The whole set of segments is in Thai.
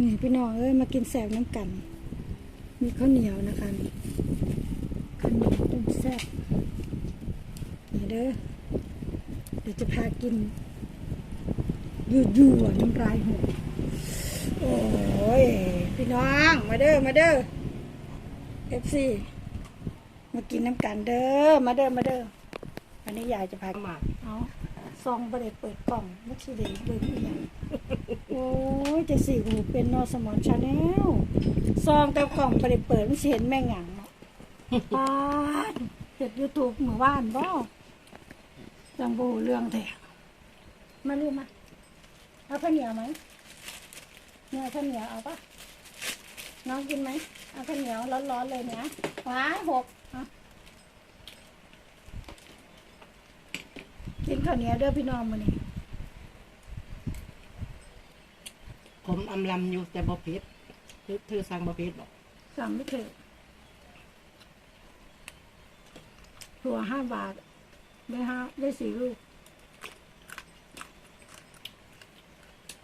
นี่พี่น้องเอ้ยมากินแสบน้ำกัน มีข้าวเหนียวนะคะนี่ข้าวเหนียวต้มแซ่บนี่เด้อเดี๋ยวจะพากินยั่วยั่วๆน้ำลายหกโอ้ยพี่น้องมาเด้อมาเด้อเอฟซีมากินน้ำกันเด้อมาเด้อมาเด้อวันนี้ยายจะพามาเอาซองประเด็เปิดกล่องมักสิเดเบิ่งอีหยัง โอ้ยจะสิหูเป็นนอสมอนชาแนลซองแต่กล่องประเด็เปิดมันสิเห็นแม่งหยังเนาะปาดเฮ็ด YouTube เมื่อวานบ่จังบูเรื่องแท้มาลูกมาเอาข้าวเหนียวไหมเนี่ยข้าวเหนียวเอาปะน้องกินไหมเอาข้าวเหนียวร้อนๆเลยเนะหวาหกกินข้าวเหนียวเด้อพี่น้องมื้อนี้ ผมอำลำอยู่แต่บ่เผ็ดเธอเธอสั่งบ่เผ็ดบอกสั่งไม่เถอะถั่วห้าบาท ได้ห้าได้สี่ลูก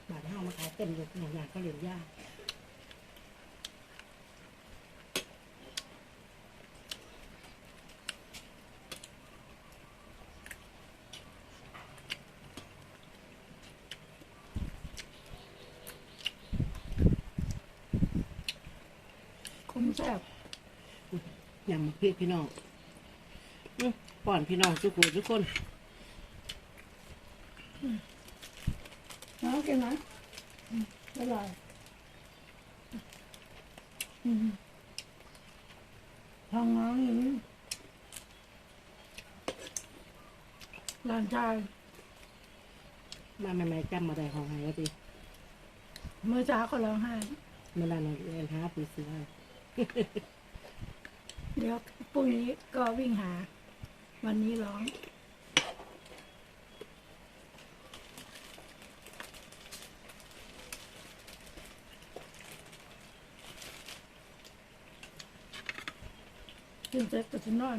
บาดเฮามาขายเต็มอยู่อย่างอย่างก็เหลือยากคมแซ่บ อย่างมาพี่พี่น้องอื้อป้อนพี่น้องทุกคนทุกคนน้องกินไหมอืมอร่อยอืมทางน้องอย่างนี้หลานชายมาใหม่ๆจำมาได้ของไห้ว่าติเมื่อเช้าเขาร้องไห้เมื่อนั้นเรียนหาปีเสือ เดี๋ยวพรุ่งนี้ก็วิ่งหา วันนี้ร้องกินเสร็จก็จะนอน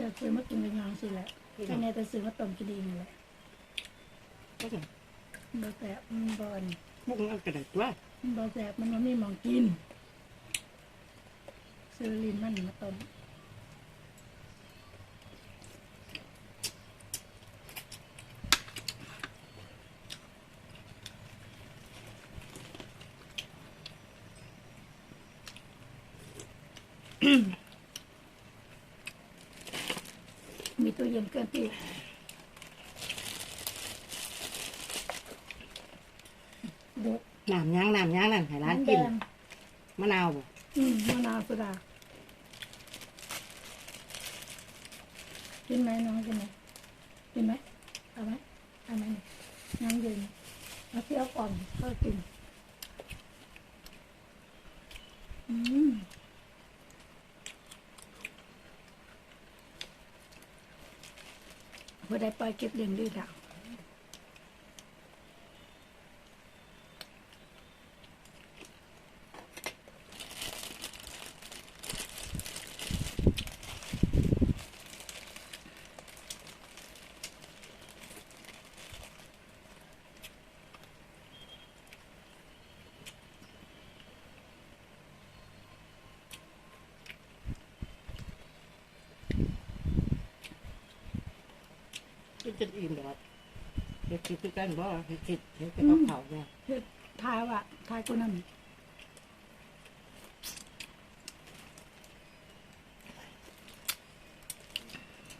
อยากซื้อมากินเป็นยางสิแหละแค่นี้แต่ซื้อมาต้มกินเองแหละก็จะบอแสบมันบอลมุกนั่นกระดาษตัว มันบอแสบมันบ่มีหมองกิน ซื้อลินมันมาต้มมีตู้เย็นเกินปีเด็ก น้ำย่างน้ำย่างนั่นให้ร้านน้ำแดกินงมะนาวบ่อืมมะนาวโซดากินไหมน้องกินไหมกินไหมเอาไหมเอาไหมเนี่ยน้ำเย็นเอาเที่ยวก่อนก็กินอืมพอได้ปล่อยเก็บเลี้ยงดีแล้ว จนอิ่มดอกเฮ็ดคิดคือกันบ่เฮ็ดคิดเฮ็ดกับข้าวเนี่ยเฮ็ดทายว่ะทายกูนั่น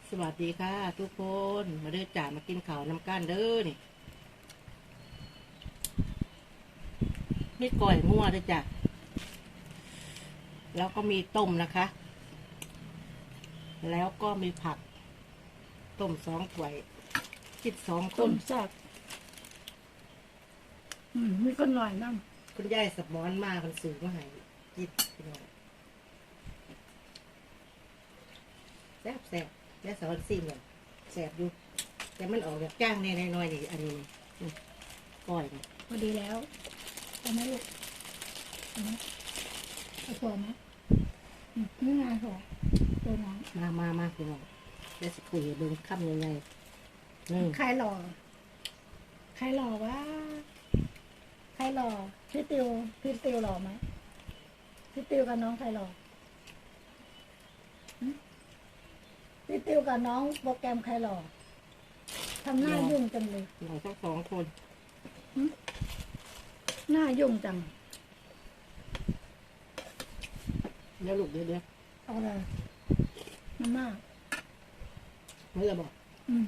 สวัสดีค่ะ ทุกคนมาเด้อจ่ามากินข้าวน้ำกันเด้อนี่นี่ก่อยมั่วเด้อจ้ะแล้วก็มีต้มนะคะ แล้วก็มีผัก ต้มสองถ้วย คิดสองคต้นนแซ่บอืมมีคนหน่อยนั่งคุณยายสมอนมาคนสื่อมาให้กินพี่น้องแซ่บแซ่บยายสอนซิมเลยแซ่บอยู่แต่มันออกแบบจ้างแน่ๆหน่อยๆนี่อันนี้นี่ก้อยนี่พอดีแล้วเอาไหมลูกเอาไหมเอาพอไหมอืมนี่ไงพอตัวน้องมามามาพี่น้องได้สิคุยให้เบิ่งคำยังไงนี่ ใครหล่อใครหล่อวะใครหล่อพี่ติวพี่ติวหล่อไหมพี่ติวกับน้องใครหล่อหึพี่ติวกับน้องโปรแกรมใครหล่อทำหน้ายุ่งจังเลยหน่อยสักสองคนหน้ายุ่งจังเดี๋ยวลูกเดี๋ยวเดี๋ยวเอาอะไรมันมากไม่จะบอกอืม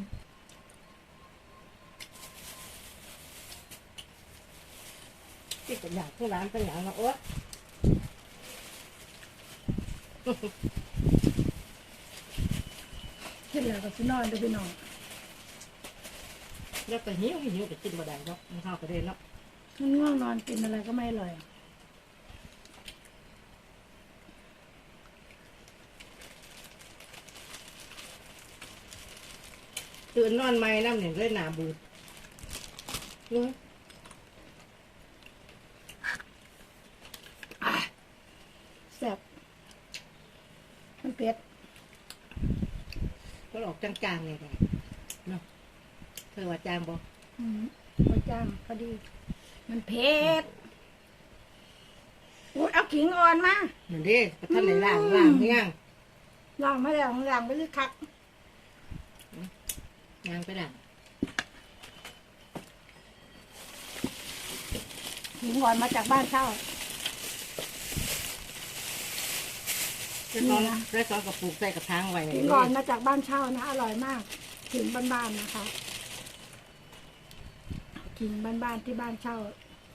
ที่กับอยากที่ร้านเป็นอย่างนะโอ๊ยเห็นแล้วก็สินอนเดูพี่น้องแล้วแต่หิวหิวแต่กินบ่ได้เนาะมันเข้าประเด็นเนาะมันง่วงนอนกินอะไรก็ไม่อร่อยตื่นนอนไม่น้ำหนึ่งเลยหนาบูดเนาะ แซ่บ มันเผ็ดก็ออกจางๆเลยเนาะเธอว่าจางบ่อืมพอจ้างพอดี มันเผ็ดโอ้ยเอาขิงอ่อนมาเหมือนเด้ประท่านในล่างล่างเนี่ยงล้างไม่แล้วล้างไปลึกคักยางไปด่างขิงอ่อนมาจากบ้านเช่า แล้วตอนแล้วตอนกับปลูกใส่กระถางไว้ขิเนี่ยงอ่อนมาจากบ้านเช่านะ อร่อยมากขิงบ้านๆนะคะขิงบ้านๆที่บ้านเช่า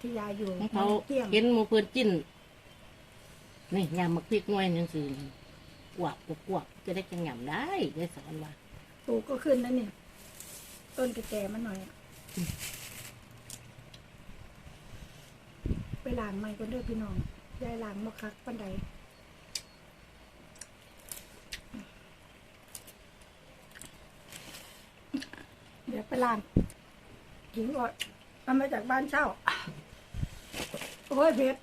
ที่ยายอยู่ของเขาเที่ยงเห็นหมูเพื่อนจิ้นนี่ยำมักพริกหน่วยหนึงสิกวบกวบจะได้จังหยำได้ได้สอนว่าปลูกก็ขึ้นแล้วนี่ต้นแก่ๆมันหน่อยอะไปล้างไม้กันด้วยพี่น้องยายล้างมะคักปันใด ดี๋ยวไปล้างขิงอ่อนเอามาจากบ้านเช่า โอ้ยเผ็ด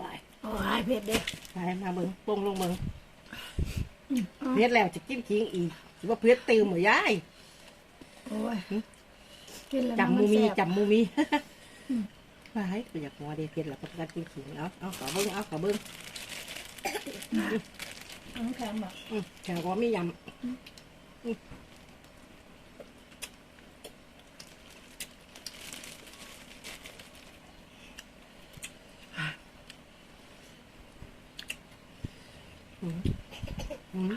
ว้ายโอ้ยเผ็ดเด็กไปมาเบิ้งปงลงเบิ้งเพียแล้วจะกินขิงอีกสิว่าเพียตื่มเหมือยายโอ้ยกินแล้วจับมูมีนแซ่บจับมูมีว้ายก็อยากหัวเดีเพียแล้วก็การกินขิงเอาเอาขอเบิ้งเอาขอเบิ้ง น้ำแข็งแบบอืมแข่งว่าไม่ยำอืมอืม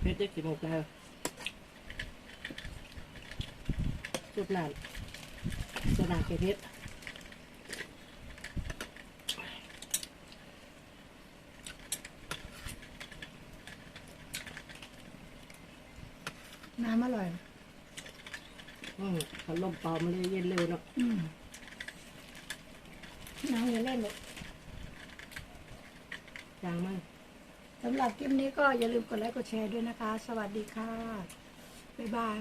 เพชรได้กี่โมงแล้วจุดหลานจุดหลานเพชร น้ำอร่อย อืมเขาลมเป่ามันเลยเย็นเร็วเนาะอืมน้ำอย่าเล่นเลยจางมากสำหรับคลิปนี้ก็อย่าลืมกดไลค์กดแชร์ด้วยนะคะ สวัสดีค่ะ บ๊ายบาย